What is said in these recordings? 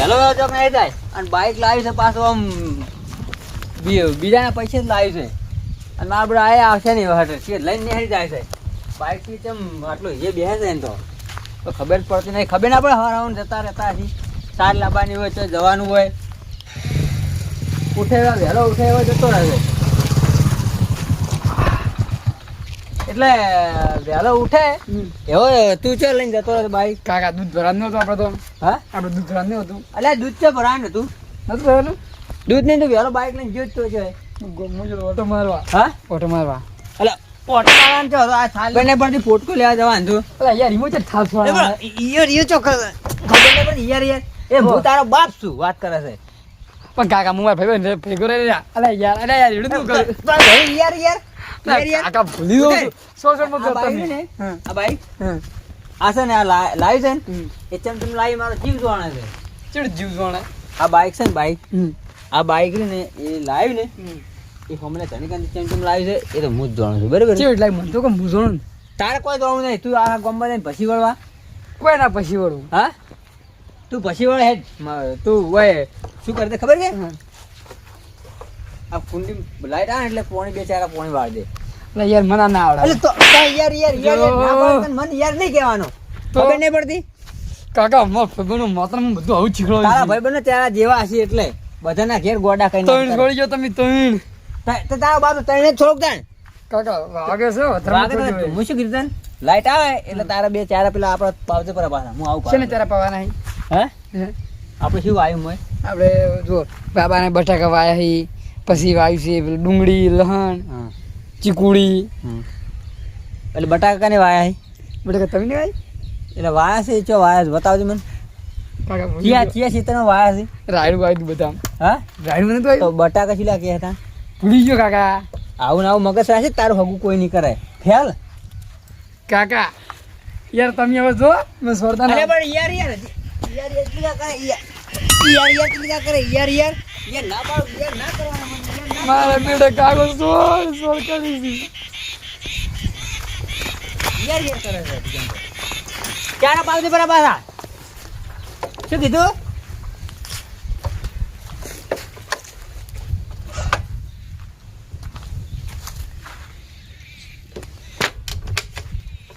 વહેલો વહેલો ચોક નહીં અને બાઇક લાવી છે પાછું આમ બીજાના પૈસે જ લાવી છે. અને મારા બધા આયા આવશે નહીં છે લઈને નીકળી જાય છે. બાઇકથી ચમ આટલું જે બેસે છે ને તો. તો ખબર પડતી નહીં. ખબર ના પડે હવાર જતા રહેતા હજી સાર લાવવાની હોય તો જવાનું હોય. ઉઠે વહેલો ઉઠે એવો જતો રહે છે એટલે વહેલો ઉઠે એવો તું ચો લઈને જતો હતો બાઈક કાકા દૂધ ભરાવાનું નતું આપણે તો હા આપણે દૂધ ભરાવાનું નતું એટલે દૂધ છે ભરાણ તું નતું ભરેલું દૂધ નહીં તું વહેલો બાઈક લઈને જોઈતો છે ઓટો મારવા હા ઓટો મારવા એટલે ઓટો મારવાનું છે આ થાલ બને પરથી પોટકો લેવા જવાનું છું યાર થાપ એ પણ ઈયો ઈયો ખબર નહીં પડતી યાર યાર એ હું તારો બાપ છું વાત કરે છે પણ કાકા મારા ભાઈ ભેગો રહી રહ્યા અલા યાર અરે યાર એડું તું કરું યાર યાર કાકા ભૂલી દઉં સો સો મત નહીં. આ ભાઈ હા આ છે ને આ લા- લાવી છે ને. એ ચમચમ લાવી મારો જીવ જોવાના છે. ચડ જીવ જોણે આ બાઈક છે ને બાઈક આ બાઈક ને એ લાવી ને એ હમણાં ધનિકાંત ચમચમ લાવી છે એ તો હું જ જોવાનું છું. બરાબર ચેડ એટલે મને તો કે જોવાનું તારે કોઈ જોવાનું નહીં. તું આ ગમવા જઈને પછી વળવા. કોઈ ના પછી વળવું હા? તું પછી વળે હેડ. તું હોય શું કરે ખબર છે? આ કુંડી લાઈટ આવે એટલે પોણી બે ચાર પોણી વાળ દે. એટલે યાર મને ના આવડે એટલે તો યાર યાર યાર ના. પાડે મને યાર નહીં કહેવાનો. ખબર નહીં પડતી? કાકા મારા ભાઈબંધનું માત્રામાં બધું આવું શીખડો તારા ભાઈ બંને તારા જેવા હશે એટલે. બધાના ઘેર ગોડા કઈ ત્રણ ગોળી ગયો તમે ત્રણ. તો તારા બાપ તને જ થોડોક તાણ કાકા વાગે છે વધારે વાગે તો હું શું કીધું લાઈટ આવે એટલે તારા બે ચાર પેલા આપણા પાવજે પર પાછા હું આવું છે ને. તારા પવાના હી? આપણે શું આવ્યું મોય? આપણે જો બાબાને બટાકા વાયા હી. પછી વાયું છે પેલું ડુંગળી લહણ હા ચીકુડી હમ. એટલે બટાકા કને વાયા છે બટાકા તમે ને વાય એટલે વાયા છે ચો વાયા છે બતાવજો મને ચિયા ચિયા ચિયા સીતનો વાયા છે રાયડું વાયું બધા હા રાયડું મને તો તો બટાકા શીલા કે હતા ભૂલી ગયો કાકા આવું ને આવું મગજ રાખે તારું હગું કોઈ નહીં કરે ખ્યાલ કાકા યાર તમે હવે જો મેં સ્વર્ધા અરે પણ યાર યાર યાર યાર યાર કરે યાર યાર યાર કરે યાર યાર યાર ના પાડો યાર ના કરવાના યાર ના મારા બેટા કાગળ સોળ સોળ કરી. ક્યારે પાવતી પર પાછા? શું કીધું?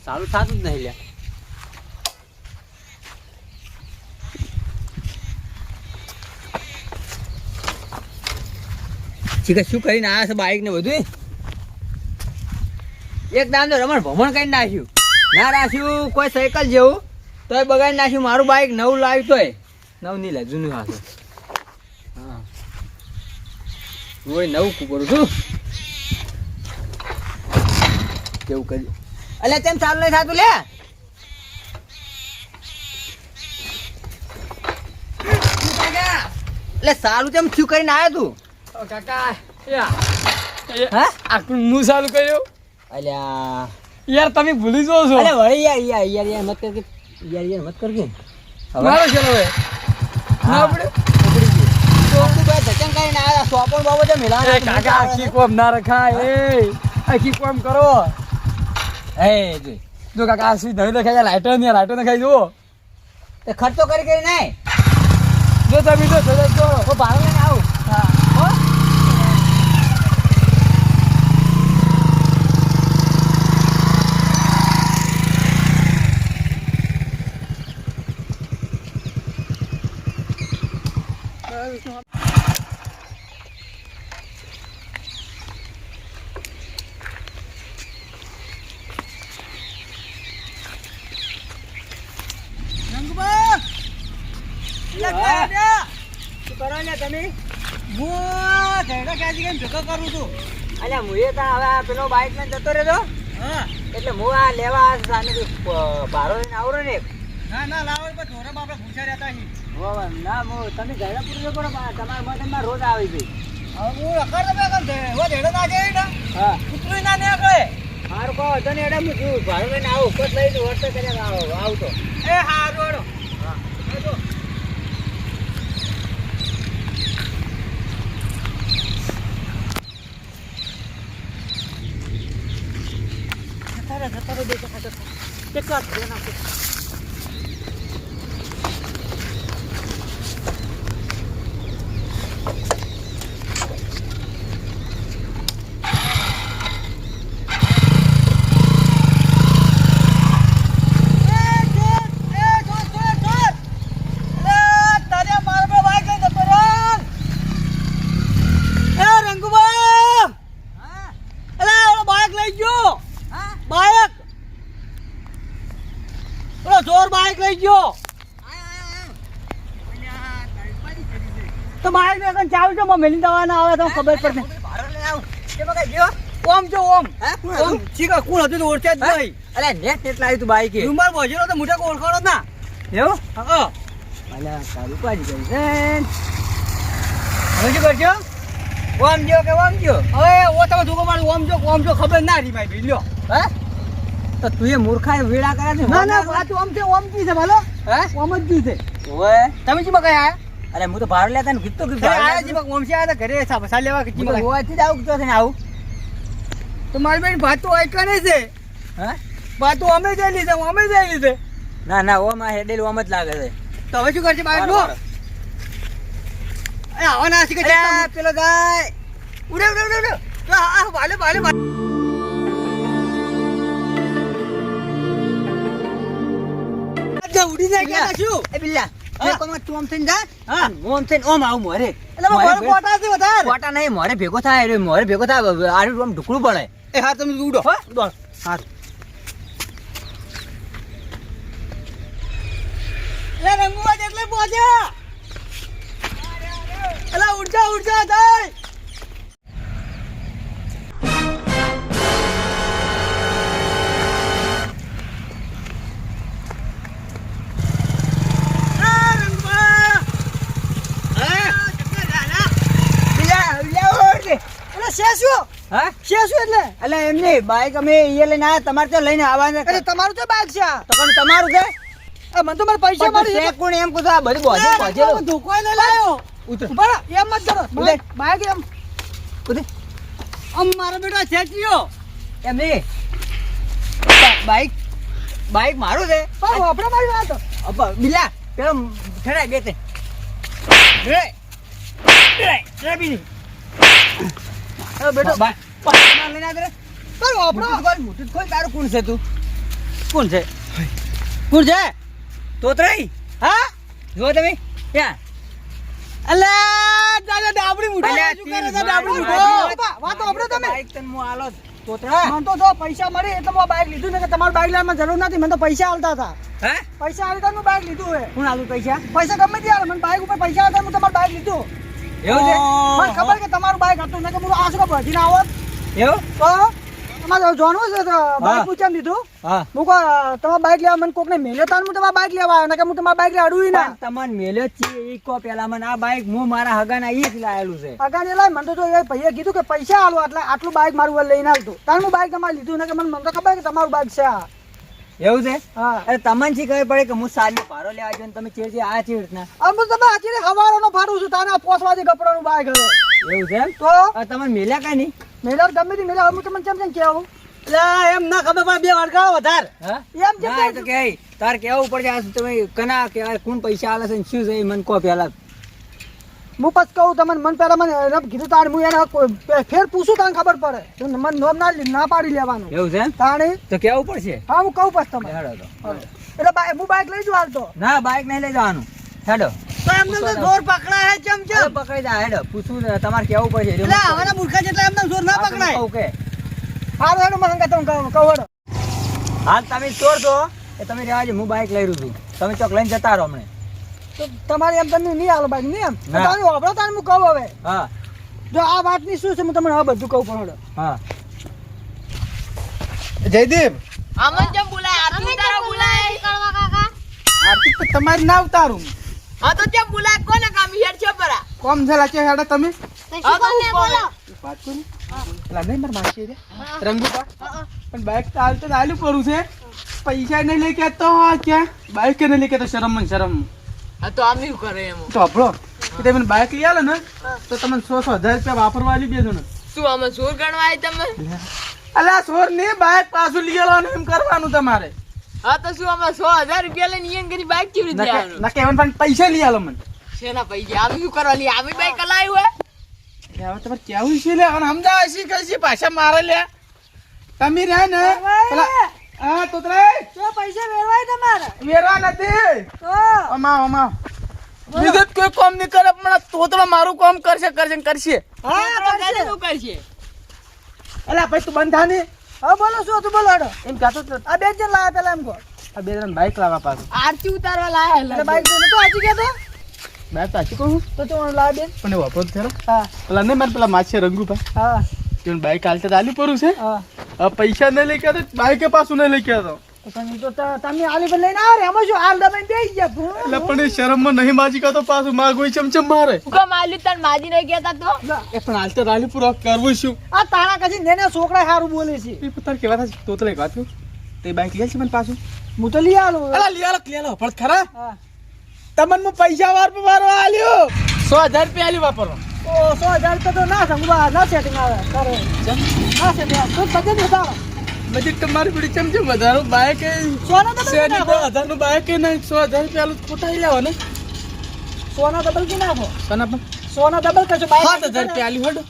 સારું થતું જ નહીં લ્યા. શીખર શું કરીને આવ્યા છે બાઈક ને બધું એક દામ તો રમણ ભમણ કરીને નાખ્યું. ના રાખ્યું કોઈ સાયકલ જેવું, તોય બગાડી નાખ્યું. મારું બાઈક નવું લાવ્યું તોય. નવું નહીં લે જૂનું હાથું. હા. હું નવું કરું છું. કેવું કરી? અલ્યા, તેમ ચાલુ નહીં થતું, લે. એટલે સારું તેમ શું કરીને આવ્યો તું. કાકા. યા. આખું હું? ચાલુ કર્યું? અલ્યા. યાર તમે ભૂલી જો છો. અરે વળી યાર યાર યાર યાર મત કર કે યાર યાર મત કર મારો છે હવે ના પડે? ઉપડી ગયું. તો તું ભાઈ ધચન કરીને આવ્યા સોપણ બાબતે મિલાના એ કાકા આખી કોમ ના રખાય. એ આખી કોમ કરો. જોઈ. જો કાકા આ સીધ નહીં દેખાય લાઈટર ને લાઈટર ખાઈ જુઓ. તે ખર્ચો કરી કરી નાય જો તમે જો જો. તો ભાડું લઈને આવું હો? રંગબા! લે, હા. લે, શું કરો ને તમે? હું ઘરડા ક્યાંથી કેમ ભેગો કરું છું? અલ્યા હું એ તા હવે આ પેલો બાઇક લઈને જતો રહ્યો હા. એટલે હું આ લેવા સામે ભારો લઈને આવરો ને ના ના લાવો પણ ધોરણ આપણે પૂછ્યા રહેતા અહીં. ના હું તમે ઘરડા પૂરી પણ તમારા મગજમાં રોજ આવી ગઈ. હું અકર તમે વો ધેડો ના જાય ને. હા. કૂતરું ના નીકળે. મારું કહો તો ને એડા હું જોઉં. ભાડું લઈને આવું. ઉપજ લઈને વર્તે કરીને આવો આવતો. એ હારું હેડો જતા રહે, જતા રહે, બે જતા રહે. એક વાર ધ્યાન કઈ મેલી દવા ના આવે તો ખબર પડે. ઓમ જો ઓમ. ઓમ. ચીકા કોણ હતું તો ઓળખે જ અરે નહીં. અલે નેટ નેટ લાવ્યું તું બાઈક. એ બોજરો તો મોટા ઓળખાડો ના. એવું? હા. અલ્યા તારું પાડી ગઈ છે? હવે શું કરજો ઓમ જો કે ઓમ જો હવે ઓ તમે ધોકો મારું ઓમ જો ઓમ જો ખબર ના રહી મારી લ્યો. હે? તો તું એ મૂર્ખા વેળા કરે છે ના ના વાત ઓમ છે ઓમ કી છે ભલો. હે? ઓમ જ છે. ઓય તમે શું આયા? અરે હું તો ભાર લેતા ને કીધું કે આયા જી મગ ઓમ આયા ઘરે સાબ સાલ લેવા કે જી મગાઈ ગોવાથી જ આવું તો છે ને આવું. તો મારી બેન ભાત તો કરે છે? હા? ભાત અમે જઈ લીધે અમે જઈ લીધે ના ના ઓમ હેડેલ ઓમ જ લાગે છે. તો હવે શું કરશે બાઈક નો એ આવા ના કે પેલો ગાય ઉડે ઉડે ઉડે ઉડે. તો આ વાલે વાલે. ઉડી જાય કે શું? એ બિલ્લા. હા? એ કોમાં તું આમ થઈને જા. હા. હું આમ થઈને ઓમ આવું મોરે. એટલે મોરે પોટા છે વધારે. કોટા નહીં મોરે ભેગો થાય રે મોરે ભેગો થાય. આડું આમ ઢુકડું પડે. એ હા તમે ઉડો. હો? ઉડો હા. એટલે રંગુવા જેટલે પહોંચ્યા. એટલે ઉડજા ઉડજા થાય એટલે એમ નહીં બાઈક અમે એ લઈને આવ્યા તમારે તો લઈને આવવાના અરે તમારું તો બાઈક છે? તો પણ તમારું છે? મને તો મારા પૈસા મારી છે કોણ એમ છું, આ બધું બોજે બોજે ધોકો નહીં લાયો. ઉતર. બરા એમ મત કરો. બાઈક એમ. ઉતર. આમ મારો બેટો છે એમ નહીં. બાઈક બાઈક મારું છે. પણ આપણે મારી વાત? બિલ્લા પેલો ઠરાય બે તે ઠરાય. ઠરાય. ઠરાય બીજી. બેટો બા- તારું છે? તું કોણ છે કોણ છે તોતરાઈ હા જુઓ તમે ક્યાં અલા દાદા ડાબડી તમે બાઈક તને મને તો જો પૈસા મળે એટલે મેં બાઈક લીધું ને કે તમારું બાઈક લેવામાં જરૂર નથી મને તો પૈસા આલતા હતા. હે પૈસા આલતા મેં બાઈક લીધું હે હું આલું પૈસા પૈસા ગમે તે મને બાઈક ઉપર પૈસા આલતા હું તમારું બાઈક લીધું એવું છે ખબર કે તમારું બાઈક હતું ને કે હું આ શું ભજીને આવત. એવું? તો તમારે જાણવું છે તો બાઈક પૂછામ દીધું હા. હું કહો તમારા બાઈક લેવા મને કોકને મેલ્યો તાન હું તમારા બાઈક લેવા આવ્યો કે હું તમારા બાઈક લે ના. તમને મેલ્યો છે ઈ કો પેલા મને આ બાઈક હું મારા હગાના ઈ જ લાયેલું છે. અગાને લાય મને તો એ ભાઈએ કીધું કે પૈસા આલો એટલે આટલું બાઇક મારું લઈને આવતું. તાન હું બાઈક તમારે લીધું ને કે મને મને તો ખબર કે તમારું બાઈક છે આ. એવું છે? અરે તમને શી ખબર પડે કે હું સારી ભારો લેવા આવ્યો ને તમે ચેડથી આ ચેડ હું તમે આખી હવારોનો ફાડું છું તાને પોસવાથી કપડાનું બાઈક હવે. એવું છે તો? તમે મેલ્યા કઈ નહીં? મેળા ગમે તે મેળા હું તમને કેમ કેમ કેવું એટલે એમ ના ખબર પણ બે વડકા વધાર. હા? એમ કેમ ના, એ તો કે તાર કેવું પડશે આ તમે કના કે કોણ પૈસા આલે છે ને શું છે એ મને કહો પેલા હું પછી કહું તમને મન પહેલા મને રબ કીધું તારે હું એને ફેર પૂછું તાને ખબર પડે. તો મને નોમ ના ના પાડી લેવાનું. એવું છે તાણે? તો કેવું પડશે? હા હું કહું પછી તમને. હેડો તો. એટલે હું બાઈક લઈ જવા તો ના બાઇક નહીં લઈ જવાનું. હેડો. તો એમને તો જોર પકડાય ચમ હવે પકડી જા હેડો પૂછવું તમારે કેવું પડશે એટલે એટલે મને કહો. આવાના મૂર્ખા જેટલા એમને જોર ના તમે પકડાય. કહું હારું હેડો કહું કહું હાલ તમે ચોર છો. એ તમે રહેવા દો, હું બાઈક લઈ રહ્યું છું. તમે ચોક લઈને જતા રહો હમણે તો તમારે એમ તમને નહીં હાલો બાઈક નહીં એમ. તમે વાપરો તારે હું કહું હવે. હા. જો આ વાતની શું છે હું તમને હવે બધું કહું પણ હા. જયદીપ. અમન જેમ બોલાય? આરતી તારા બોલાય. કળવા કાકા આર્થિક તો તમારી ના ઉતારું. હા તો જેમ બોલા કોને કામ? હેડ છે પરા. કોમ છે લાચે હેડે તમે. હા તો હું બોલો વાત કોની પેલા નહીં મારા માસી રે. રંગુપા પણ બાઈક તો હાલ તો છે. પૈસા નહીં લઈ તો ક્યાં? બાઈક કે નહીં તો શરમ મને શરમ. હા તો આમ શું કરે એમ? તો આપણો કે તમે બાઈક લઈ આલો ને તો તમે સો સો હજાર રૂપિયા વાપરવા આલી દેજો ને. શું અમે સોર ગણવા આવી તમે? અલા સોર ને બાઈક પાછું લઈ આલો ને એમ કરવાનું તમારે. હા તો શું આમાં સો હજાર રૂપિયા લઈને ઈયન કરી બાઈક કેવી રીતે આવવાનું ના કહેવાનું પણ પૈસા લઈ આલો મને. શેના પૈસા? આમ શું કરવા લી? આવી બાઈક કલાયું હે? હવે તમારે કેવું છે લે? અને સમજાવે છે કે છે? પાછા મારે લે. તમે રહ્યા ને. પેલા હા તો તો પૈસા વેરવાય તમારે. વેરા નથી. તો. અમા અમા બીજું કોઈ કામ નહીં કરે પણ તોતડો મારું કામ કરશે કરશે કરશે. હા તો કરશે. શું કરશે? અલા ભાઈ તું બંધા થા ને હા બોલો શું હતું? બોલો હેડો. એમ કહેતો તો આ બે જણ લાયા પેલા એમ કહો. આ બે જણ બાઈક લાવવા પાછું. આરતી ઉતારવા લાયા એટલે બાઈક જોઈને તો આજી ગયો તો પાછી કહું તો તું લા લાવ બેન પણ વાપરો તો હા. પેલા નહીં મારે પેલા માછે રંગુભાઈ હા. કે બાઈક હાલતા તો આલી પડું છે. હા. પૈસા નહીં લઈ ગયા તો બાઈકે પાછું નહીં લઈ ગયા તો તો. તમે તો તમે આલી પર લઈને આવે એમાં શું હાલ દબાઈને બેસી ગયા એટલે પણ એ શરમમાં નહીં માજી કા પાછું માર કોઈ ચમચમ મારે. કો કામ આલ્યું તાર માજી નહીં કહેતા તો એ પણ હાલતે રાલી પૂરો કરવું શું? આ તારા કછી નેને છોકરા સારું બોલે છે. એ તાર કેવા તો તો એક વાત કહું? તે બાઈક લે છે મને પાછું? હું તો લઈ આલું. અલા લિયાલો લિયાલો પણ ખરા? હા. તમને હું પૈસા વાર પર આલ્યો. સો હજાર રૂપિયા આલ્યું વાપરવા ઓ સો હજાર રૂપિયા તો ના સંગવા ના સેટિંગ આવે. કરે ના સેટિંગ આવે. તો બજેટ વધારો બજેટ તમારી પડી કેમ વધારો બાઈક સોના ડબલ કે નાખો. દસ હજારનું બાઈક કે નહીં? સો હજાર રૂપિયા આલું ખોટા લેવા ને? સોના ડબલ કે નાખો. સોના પણ? સોના ડબલ કરશો સાત હજાર રૂપિયા આલ્યું હડો.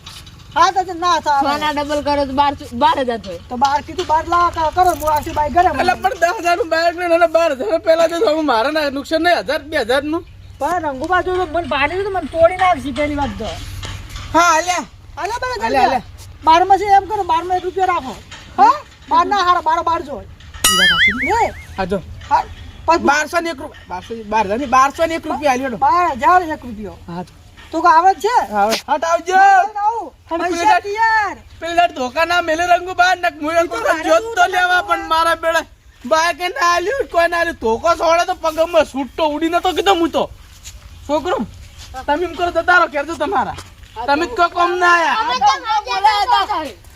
હાથ હજાર ના થાય સોના ડબલ કરો તો બાર બાર હજાર થાય. તો બાર કીધું બાર લાવા કરો હું આખી બાઈક ઘરે એટલે પણ દસ હજારનું બાઈક ને બાર હજાર પહેલા તો હું મારે ના નુકસાન નહીં હજાર બે હજારનું. પણ રંગુ બાજુ મને ભાડે તો મને તોડી નાખશે પેલી વાત તો. હા અલ્યા અલ્યા. બારમાં છે એમ કરો બારમાં એક રૂપિયા રાખો. હા? બાર ના હારા બાર બાર જો. હા જો બારસો ને એક રૂપિયા બારસો બાર હજાર બારસો ને એક રૂપિયા હડો. બાર હજાર એક રૂપિયો. હા તો કે આવે છે? હટ આવજો. આવું. પેલા- યાર ધોકા ના મેલે રંગુ બાર નક કોઈ જોત તો લેવા પણ મારા બેડા બા કે ના આલ્યું કોઈ ના આલ્યું. ધોકો સોળે તો પગમાં છૂટતો ઉડી નતો કીધો હું તો. છોકરો તમે એમ કરો તો તારો કેરજો તમારા. તમે જ કોઈ કોમ ના આયા.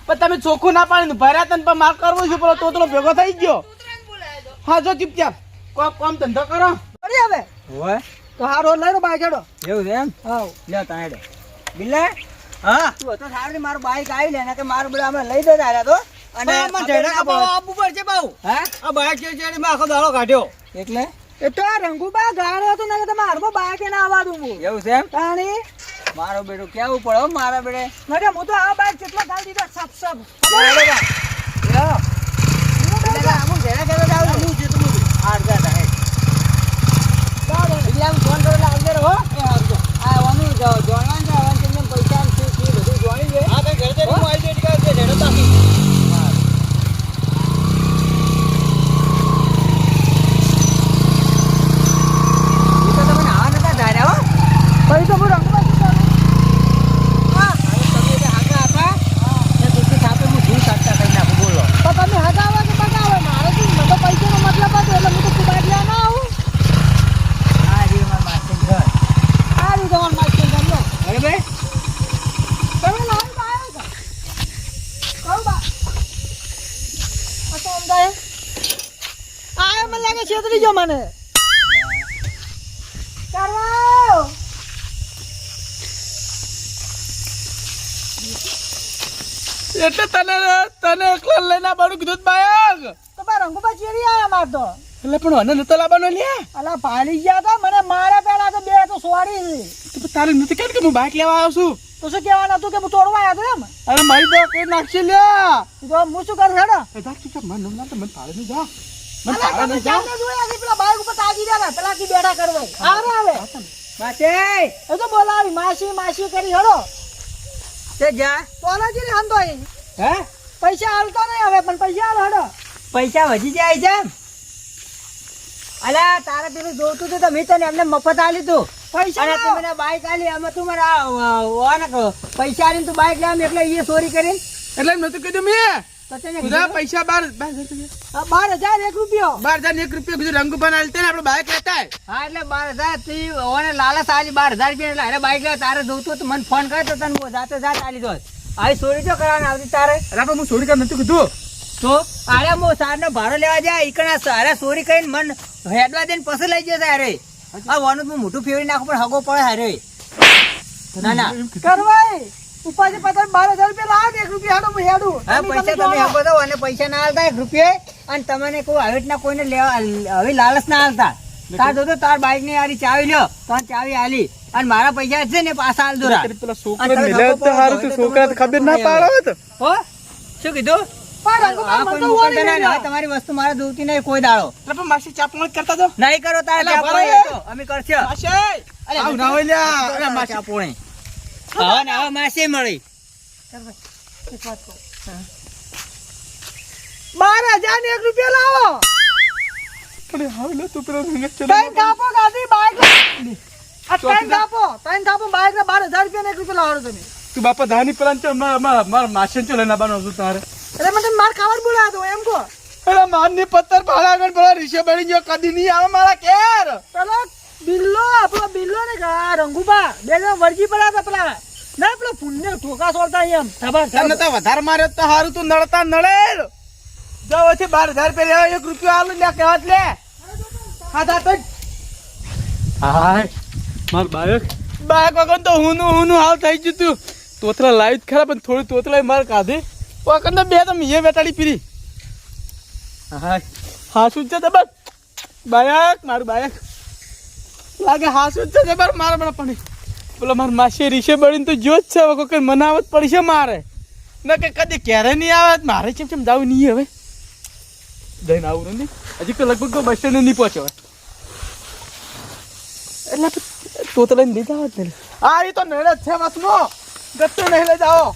પણ તમે ચોખ્ખું ના પાડી ભર્યા તને પણ માર કરવો છું પેલો તોતરો ભેગો થઈ ગયો. હા જો ચૂપચાપ કોમ કોમ ધંધો કરો. કરી હવે. હોય તો હારો લઈ લો બાઈક હેડો એવું છે એમ? હા. લે તા હેડો બિલે? હા. તું તો સારું ને મારું બાઈક આવી લે ને કે મારું બધું અમે લઈ દે તારે તો. અને આપવું પડશે બાઉ. હા? આ બાઈક ચેડી માં આખો દાડો કાઢ્યો. એટલે? એ તો આ રંગુબા ગાળો હતો ને કે તમે હારમાં બાઈક ના આવવા દઉં એવું છે એમ? તાણી મારો બેટો કેવું પડે મારા બેટે? નડે હું તો આ બાઈક કેટલા ગાળ દીધા સાફ સપ લ્યો. એટલે કે અમુક ઘેરા ઘેરા જ આવું છું. આઠ હજાર થાય. એટલે આમ ફોન કરેલો આવજે રે હો. આ ઓનું જ- જોણવાનું છે, હવે તમને પૈસા ને શું શું બધું જોણી છે. હા કઈ ઘરે જઈને હું આવી જઈ કે ઝેડો તાકી એ તો તમને આવા નતા ધાર્યા હો. પછી તો હું રંગુબા શું કરું હા હવે તમે જે હાકા હતા, એ દૂધની સાથે હું ઘી કાઢતા કરી નાખું, બોલો. તો તમે હગાવા કે બગાવે મારે શું મને તો પૈસાનો મતલબ હતો એટલે હું તો બાઈક લેવા ના આવું આ જે મારા માસીનું ઘર. આ રીતે તમારે બાઈક લઈને ગયો બરાબર? તમે લાવી તો આવ્યા હતા કહું બા આ તો અમદાય આ મને લાગે છેતરી ગયો મને કરવા એટલે તને તને એકલા લઈને આવવાનું કીધું બાયક તો બા રંગુબા ચેરી આયા માર તો એટલે પણ મને નતો લાવવાનો લ્યા? અલા પાડી ગયા હતા મને મારા પેલા તો બે તો સોરી તો તારે નથી કેમ કે હું બાઈક લેવા આવ્યો છું? તો શું કહેવાનું હતું કે હું તોડવા આવ્યો હતો એમ? અરે મારી તો કઈ નાખશે લ્યા? તો હું શું કરું હેડો? એ જા ચૂપ મન મને ના તો મને પાડે જા. મને પાડે તમે જા. પેલા બાઈક ઉપર તાજી રહ્યા પેલા કી બેડા કરવા આવે. આવે માસે. એ તો બોલાવી માસી માસી કરી હેડો. તે જા. તો જી ને હંધો હે? પૈસા હાલતો નહીં હવે પણ પૈસા હાલ હેડો. પૈસા વધી જાય છે એમ? તારા પેલું જોતું હતું તો મેં તને એમને મફત આલી તું પૈસા તું મને બાઈક આલી આમાં તું ઓને પૈસા આલીને તું બાઈક લાવ એટલે એ ચોરી કરીને. એટલે એમ નતું કીધું મેં. બધા પૈસા બાર બાર હજાર એક રૂપિયો. બાર હજાર એક રૂપિયા બીજું રંગ પણ હાલતે ને આપણે બાઈક લેતા. હા એટલે બાર હજાર તું ઓને લાલચ આલી બાર હજાર રૂપિયા એટલે અરે બાઈક તારે જોતું તો મને ફોન કરતો તને જાતે જાત આલી દોત આવી ચોરી તો કરવાની આવતી તારે. અરે હું ચોરી કર નતું કીધું? તો અરે હું સારનો ભાડો લેવા જાય ઈકણા સારા ચોરી કરીને મન હેડવા દઈને પછી લઈ જશે અરે આ વાનું હું મોટું ફેરવી નાખું પણ હગો પડે અરે ના ના. કરવાય. ઉપાધિ પાછળ બાર હજાર રૂપિયા લાવ એક રૂપિયા હાડો હેડું. હા પૈસા તમે હગો દો અને પૈસા ના આલતા એક રૂપિયે અને તમને કોઈ આવી રીતના કોઈને લેવા હવે લાલચ ના આલતા તાર દોતો તાર બાઈકની આરી ચાવી લ્યો તાર ચાવી આલી અને મારા પૈસા છે ને પાછા આલ દોરા. પેલા છોકરા ખબર ના પાડો તો. હો? શું કીધું? ના. તમારી વસ્તુ મારે જોતી નહીં કોઈ દાડો. પણ માસી ચા પોણી કરતા દો. નહીં કરો તારે અમે કરશો. માસી. આવું ના હોય લ્યા. અરે માસી. ચા પોણી. હવે ને હવે માસી મળી. બાર હજાર ને એક રૂપિયા લાવો. પણ હવે લે તું પેલો ત્રણ કાપો ગાડી બાઈક બાર ત્રણ કાપો રૂપિયા એક રૂપિયા લાવો તમે. તું બાપા ધાની પેલા મારા માસી ચો લઈને આવવાનો છું તારે? એટલે મને માર ખાવાનું બોલાવ્યો હતો એમ કહો. અરે મારની પત્તર ભાડા આગળ પેલા રીશે બળી ગયો કદી નહીં આવે મારા કેર પેલો બિલ્લો પેલો બિલ્લો ને આ રંગુબા બે જણા વરજી પડ્યા હતા પેલા. ના પેલો પુણ્ય ઠોકા સોલતા એમ. થબર તને તો વધારે મારે તો હારું તું નળતા નળે જાવ છે બાર હજાર પેલા એક રૂપિયો આલુ ને કહેવાત લે. હા તા તો હાય માર બાયક બાયક વગર તો હુનું હુનું હાલ થઈ ગયું તું. તોતલા લાવી જ ખરા પણ થોડી તોતરા માર કાઢી. વગર તો બે તો મીએ બેટાડી પીરી હાય હા, શું છે જબર? બાયક, મારું બાયક. લાગે હા, શું છે જબર? મારે પણ પણ બોલો માર માસી રીશે બળીને તો જો જ છે હવે કોઈ મનાવત પડશે મારે. ન કે કદી ક્યારે નહીં આવે, મારે ચેમ ચેમ જવું નહીં હવે. જઈને આવું નહીં હજી તો લગભગ તો બસ સ્ટેન્ડ નહીં પહોંચ્યો એટલે તો તો લઈને લીધા હોત ને આ એ તો નડે જ છે વસમો ગત્તો નહીં લઈ જાઓ.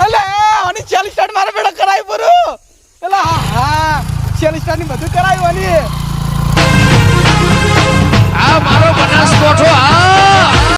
એટલે આની ચાલીસ સ્ટાર્ટ મારે બેડા કરાવી પરું. એટલે હા હા ચાલી સ્ટાર્ટની બધું કરાવ્યું આની. આ મારો બનાસકોઠો આ